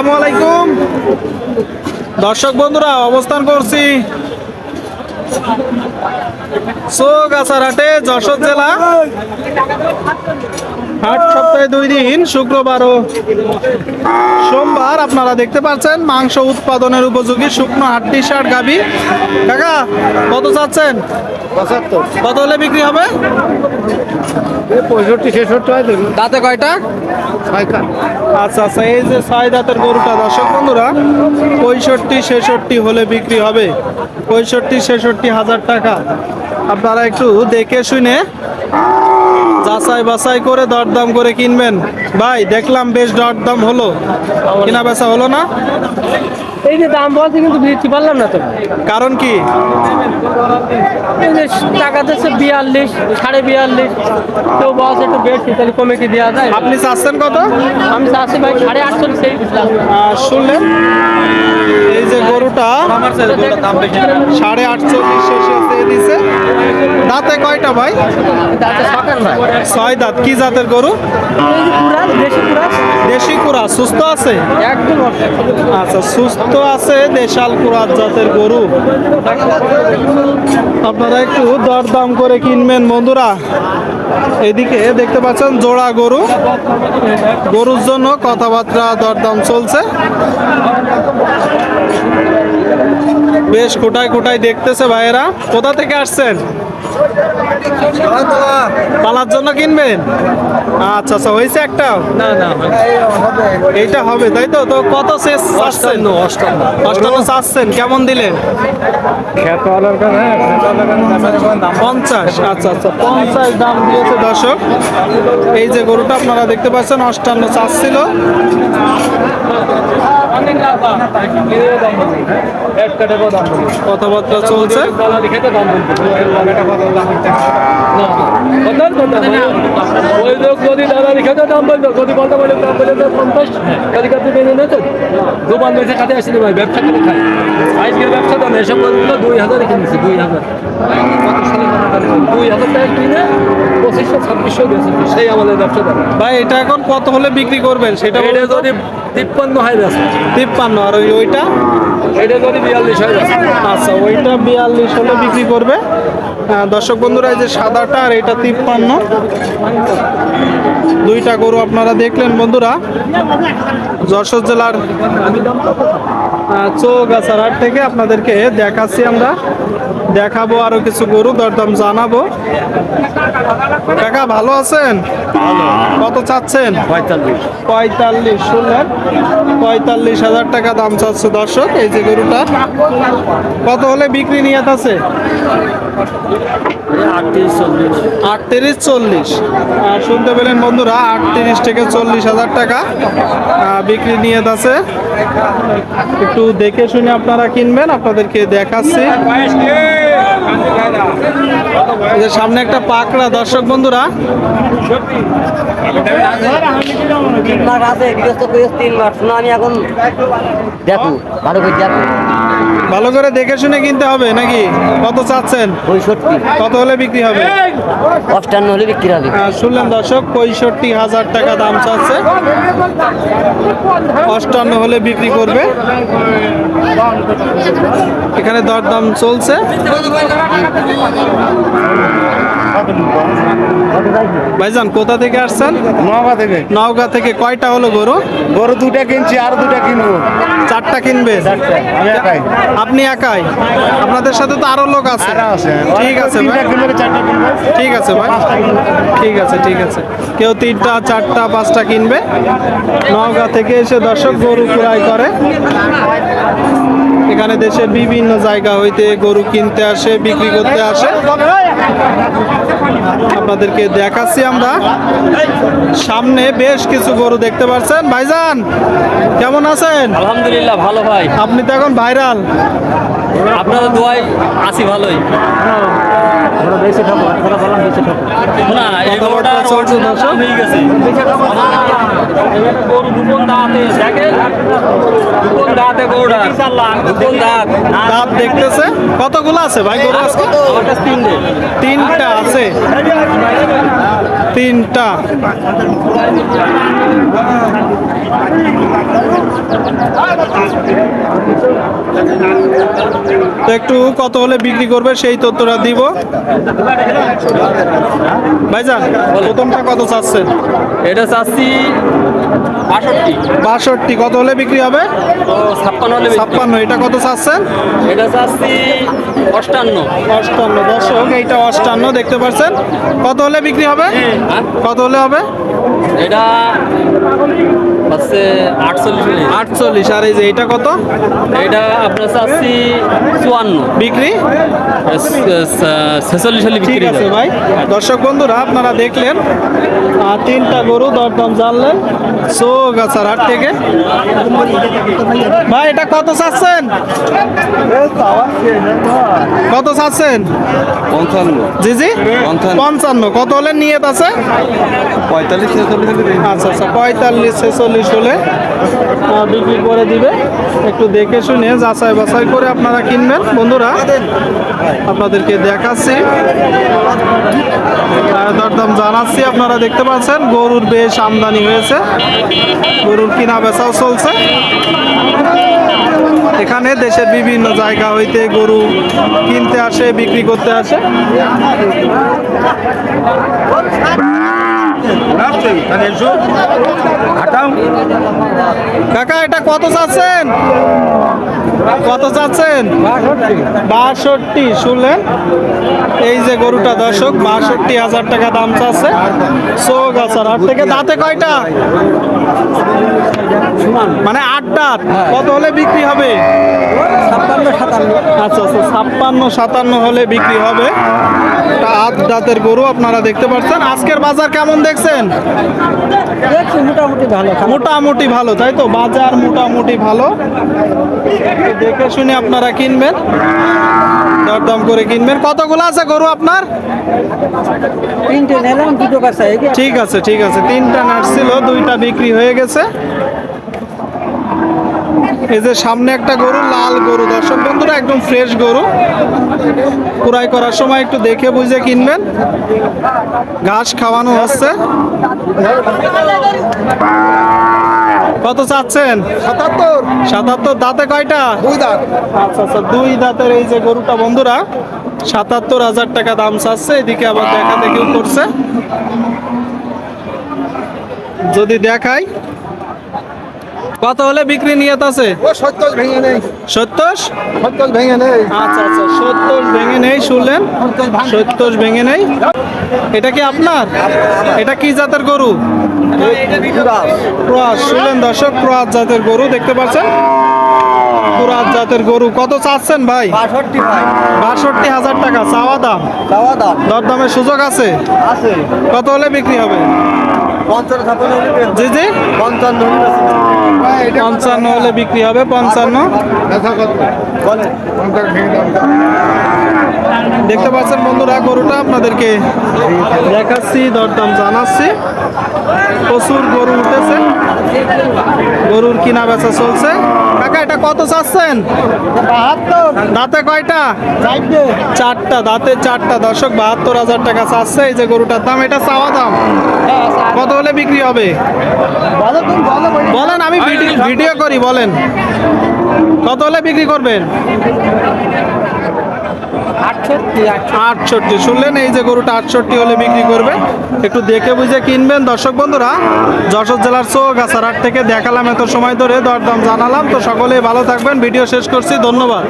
আসসালামু আলাইকুম। দর্শক বন্ধুরা অবস্থান করছি সোগাছার হাটে যশোর জেলা। হাট সপ্তাহে দুই দিন শুক্রবার ও সোমবার আপনারা দেখতে পাচ্ছেন মাংস উৎপাদনের উপযোগী শুকনো হাটটি শার্ট গাবি কাকা কত চাচ্ছেন? কত হলে বিক্রি হবে? পঁয়ষট্টি ছেষট্টি হয় দাঁতে কয়টা? আচ্ছা আচ্ছা এই যে ছয় দাঁতের গরুটা দর্শক বন্ধুরা পঁয়ষট্টি ছেষট্টি হলে বিক্রি হবে। পঁয়ষট্টি ছেষট্টি হাজার টাকা। আপনারা একটু দেখে শুনে যাচাই বাছাই করে দরদাম করে কিনবেন। ভাই দেখলাম বেশ দরদাম হলো। কিনা বেচা হলো না? এই যে দাম বলছে কিন্তু দিতে পারলাম না তো। কারণ কি? টাকা দিচ্ছে বিয়াল্লিশ সাড়ে বিয়াল্লিশ। কেউ বলছে একটু বেশি তাহলে কমে কি দেওয়া যায়? আপনি চাচ্ছেন কত? আমি চাচ্ছি ভাই সাড়ে আটচল্লিশ। শুনলেন? এই যে গরুটা সাড়ে আটচল্লিশ শেষে দিয়ে দিছে। দাঁতে কয়টা ভাই? ছয় দাঁত। কি জাতের গরু? দেশি কুড়া সুস্থ আছে? আচ্ছা সুস্থ আছে দেশাল কুড়ার জাতের গরু? আপনারা একটু দরদাম করে কিনবেন বন্ধুরা। এদিকে দেখতে পাচ্ছেন জোড়া গরু। গরুর জন্য কথাবার্তা দরদাম চলছে। বেশ কোটায় কোটায় দেখতেছে ভাইয়েরা। কোথা থেকে আসছেন? পালার জন্য কিনবেন? আচ্ছা আচ্ছা হয়েছে একটা না না এইটা হবে তাই তো? তো কত শেষ চাচ্ছেন অষ্টান্ন অষ্টান্ন। চাচ্ছেন কেমন দিলেন? পঞ্চাশ আচ্ছা আচ্ছা পঞ্চাশ দাম দিয়েছে দর্শক। এই যে গরুটা আপনারা দেখতে পাচ্ছেন অষ্টান্ন কাটে দাম কথাবার্তা চলছে? ওই লোক যদি দাদা লিখে দাম বলতো যদি বলতে বলে দাম বলে তো পঞ্চাশ কালি কাটি মেনে নিত দোকান বেঁচে খাতে আসেনি ভাই ব্যবসা করে খাই আজকের ব্যবসা দাম এসব দুই হাজার কিনেছি দুই হাজার দুই হাজার টাকা কিনে পঁচিশশো ছাব্বিশশো বেঁচেছি সেই আমাদের ভাই এটা এখন কত হলে বিক্রি করবেন? সেটা এটা যদি তিপ্পান্ন হয় তিপ্পান্ন আর ওই ওইটা? এটা যদি বিয়াল্লিশ হয় আচ্ছা ওইটা বিয়াল্লিশ হলে বিক্রি করবে? দর্শক বন্ধুরা এই যে সাদাটা আর এটা তিপ্পান্ন। দুইটা গরু আপনারা দেখলেন বন্ধুরা। যশোর জেলার চৌগাছার হাট থেকে আপনাদেরকে দেখাচ্ছি আমরা। দেখাবো আরও কিছু গরু দরদাম জানাব। কাকা ভালো আছেন? কত চাচ্ছেন? পঁয়তাল্লিশ। পঁয়তাল্লিশ শুনলেন? পঁয়তাল্লিশ হাজার টাকা দাম চাচ্ছে দর্শক এই যে গরুটা। কত হলে বিক্রি নিয়ে আছে? আটত্রিশ চল্লিশ। শুনতে পেলেন বন্ধুরা আটত্রিশ থেকে চল্লিশ হাজার টাকা আহ, বিক্রি নিয়ে আছে। একটু দেখে শুনে আপনারা কিনবেন আপনাদেরকে দেখাচ্ছি। সামনে একটা পাকড়া দর্শক বন্ধুরা। তিন মাস আছে তিন মাস শোনো আমি এখন দেখো ভালো করে দেখো। ভালো করে দেখে শুনে কিনতে হবে নাকি? কত চাচ্ছেন? পঁয়ষট্টি। কত হলে বিক্রি হবে? অষ্টান্ন হলে বিক্রি হবে। শুনলেন দর্শক পঁয়ষট্টি হাজার টাকা দাম চাচ্ছে। অষ্টান্ন হলে বিক্রি করবে। এখানে দরদাম চলছে। ভাইজান কোথা থেকে আসছেন? নগা থেকে। নওগাঁ থেকে কয়টা হলো গরু? গরু দুটা কিনছি আর দুটা কিনবো। চারটা কিনবে? আপনি একাই? আপনাদের সাথে তো আরও লোক আছে। ঠিক আছে ভাই। ঠিক আছে ভাই। ঠিক আছে ঠিক আছে। কেউ তিনটা চারটা পাঁচটা কিনবে? নওগাঁ থেকে এসে দর্শক গরু ক্রয় করে। এখানে দেশের বিভিন্ন জায়গা হইতে গরু কিনতে আসে বিক্রি করতে আসে। আপনাদেরকে দেখাচ্ছি আমরা। সামনে বেশ কিছু গরু দেখতে পাচ্ছেন। ভাইজান কেমন আছেন? আলহামদুলিল্লাহ ভালো ভাই। আপনি তো এখন ভাইরাল। আপনাদের দোয়াই আছি ভালোই। না এই গরুটা চলছে দর্শক। গরু দুপন দাঁতে দেখেন? দুপন দাঁতে গরুটা। দাঁত। দেখতেছে? কতগুলো আছে ভাই গরু আজকে? তিনটে আছে। তিনটা। তো একটু কত হলে বিক্রি করবে সেই তথ্যটা দিব। ভাইজান প্রথমটা কত চাচ্ছেন? এটা চাচ্ছি বাষট্টি। বাষট্টি কত হলে বিক্রি হবে? ছাপ্পান্ন হলে ছাপ্পান্ন এটা কত চাচ্ছেন? এটা চাচ্ছি অষ্টান্ন। অষ্টান্ন দর্শক এইটা অষ্টান্ন দেখতে পাচ্ছেন। কত হলে বিক্রি হবে? হ্যাঁ? কত হলে হবে? এটা হচ্ছে আটচল্লিশ আটচল্লিশ আর এই যে এইটা কত? এটা আপনার চাচ্ছি চুয়ান্ন। বিক্রি? ছেচল্লিশ হলে ঠিক বিক্রি আছে ভাই। দর্শক বন্ধুরা আপনারা দেখলেন তিনটা গরু দরদাম জানলেন। সোগাছার হাট থেকে। ভাই এটা কত চাচ্ছেন? কত চাচ্ছেন? পঞ্চান্ন। জি জি। পঞ্চান্ন। পঞ্চান্ন। কত হলে নিয়ত আছে? পঁয়তাল্লিশ আচ্ছা আচ্ছা পঁয়তাল্লিশ ছেচল্লিশ হলে বিক্রি করে দিবে। একটু দেখে শুনে যাচাই বাছাই করে আপনারা কিনবেন। বন্ধুরা, আপনাদেরকে দেখাচ্ছি। দরদাম জানাচ্ছি, আপনারা দেখতে পাচ্ছেন, গরুর বেশ আমদানি হয়েছে। গরুর কিনা বেচাও চলছে। এখানে দেশের বিভিন্ন জায়গা হইতে গরু কিনতে আসে, বিক্রি করতে আসে। কাকা, এটা কত চাচ্ছেন? কত চাচ্ছেন? বাষট্টি, শুনলেন? এই যে গরুটা, দর্শক, বাষট্টি হাজার টাকা দাম চাচ্ছে। চোখ আসার হাট থেকে। দাঁতে কয়টা? মানে আট দাঁত। কত হলে বিক্রি হবে? আচ্ছা আচ্ছা ছাপ্পান্ন সাতান্ন হলে বিক্রি হবে। আট দাঁতের গরু আপনারা দেখতে পাচ্ছেন। আজকের বাজার কেমন দেখছেন? মোটামুটি ভালো। মোটামুটি ভালো তাই তো? বাজার মোটামুটি ভালো। দেখে শুনে আপনারা কিনবেন। দরদাম করে কিনবেন। কতগুলো আছে গরু আপনার? তিনটে নিলাম দুটো কাছে ঠিক আছে ঠিক আছে। তিনটা নাট ছিল দুইটা বিক্রি হয়ে গেছে। এই যে সামনে একটা গরু লাল গরু। দর্শক বন্ধুরা একদম ফ্রেশ গরু। কুড়াই করার সময় একটু দেখে বুঝে কিনবেন। ঘাস খাওয়ানো হচ্ছে। কত চাচ্ছেন? সাতাত্তর। সাতাত্তর দাঁতে কয়টা? দুই দাঁত। আচ্ছা আচ্ছা দুই দাঁতের এই যে গরুটা বন্ধুরা সাতাত্তর হাজার টাকা দাম চাচ্ছে। এদিকে আবার দেখা দেখিও করছে। যদি দেখাই। কত হলে বিক্রি নিয়ত আছে? সত্তর ভেঙে নেই। সত্তর? সত্তর ভেঙে নেই। আচ্ছা আচ্ছা সত্তর ভেঙে নেই শুনলেন? সত্তর ভেঙে নেই। এটা কি আপনার? এটা কি জাতের গরু? ক্রস। শুনলেন দর্শক ক্রস জাতের গরু দেখতে পাচ্ছেন? ক্রস জাতের গরু কত চাচ্ছেন ভাই? বাষট্টি হাজার টাকা চাওয়া দাম। দরদামের সুযোগ আছে। কত হলে বিক্রি হবে? জি জি। পঞ্চান্ন হলে বিক্রি হবে। পঞ্চান্ন দেখতে পাচ্ছেন বন্ধুরা গরুটা আপনাদেরকে দেখাচ্ছি দরদাম জানাচ্ছি। প্রচুর গরু উঠেছে। গরুর কিনা বেচা চলছে। কাকা এটা কত চাচ্ছেন? দাঁতে কয়টা? চারটা। দাঁতে চারটা। দর্শক বাহাত্তর হাজার টাকা চাচ্ছে এই যে গরুটার দাম। এটা চাওয়া দাম? কত হলে বিক্রি হবে? বলেন আমি ভিডি- ভিডিও করি বলেন। কত হলে বিক্রি করবেন? আটষট্টি শুনলেন, এই যে গরুটা আটষট্টি হলে বিক্রি করবে। একটু দেখে বুঝে কিনবেন। দর্শক বন্ধুরা, যশোর জেলার চৌগাছার হাট থেকে দেখালাম এত সময় ধরে, দরদাম জানালাম। তো সকলেই ভালো থাকবেন। ভিডিও শেষ করছি। ধন্যবাদ।